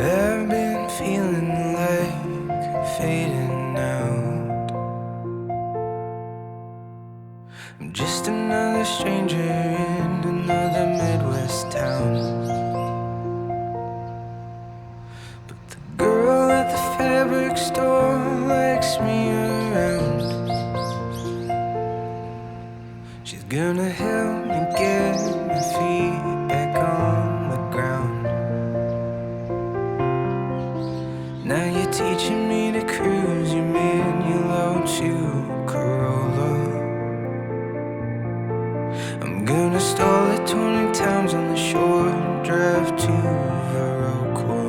I've been feeling like fading out. I'm just another stranger in another Midwest town. But the girl at the fabric store. Teaching me to cruise your manual to Corolla. I'm gonna stall it 20 times on the shore and drive to Viroqua.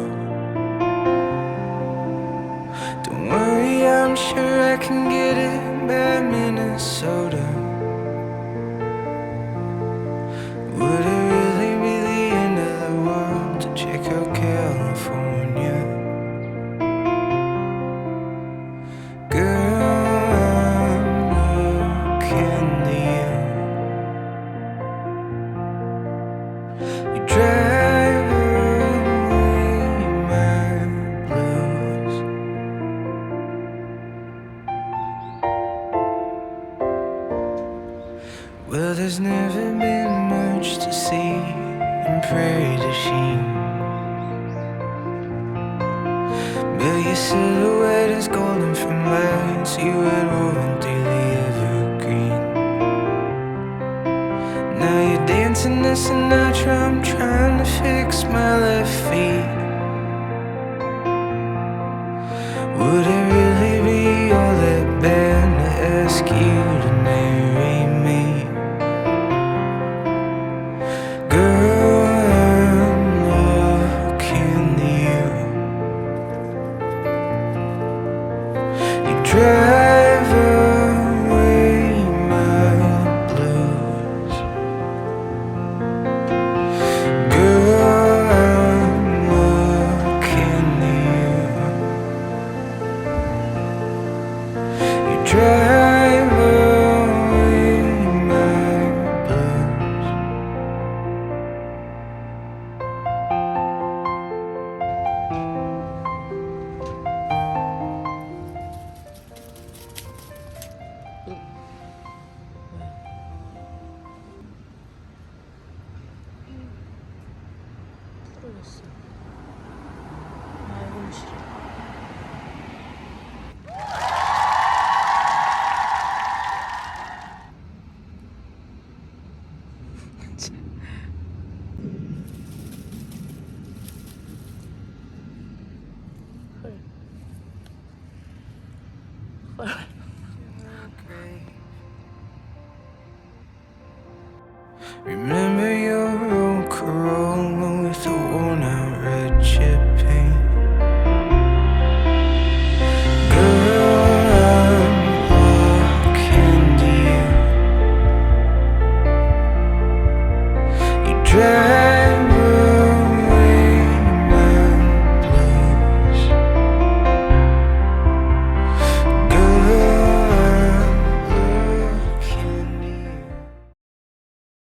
Don't worry, I'm sure I can get it by Minnesota. Would Well, there's never been much to see in Prairie du Chien. But your silhouette is golden from lights you had woven through the evergreen. Now you're dancing this Sinatra, I'm trying to fix my left feet. Would Remember your old Corolla with the worn out red chip paint. Girl, I'm looking to you. You drive.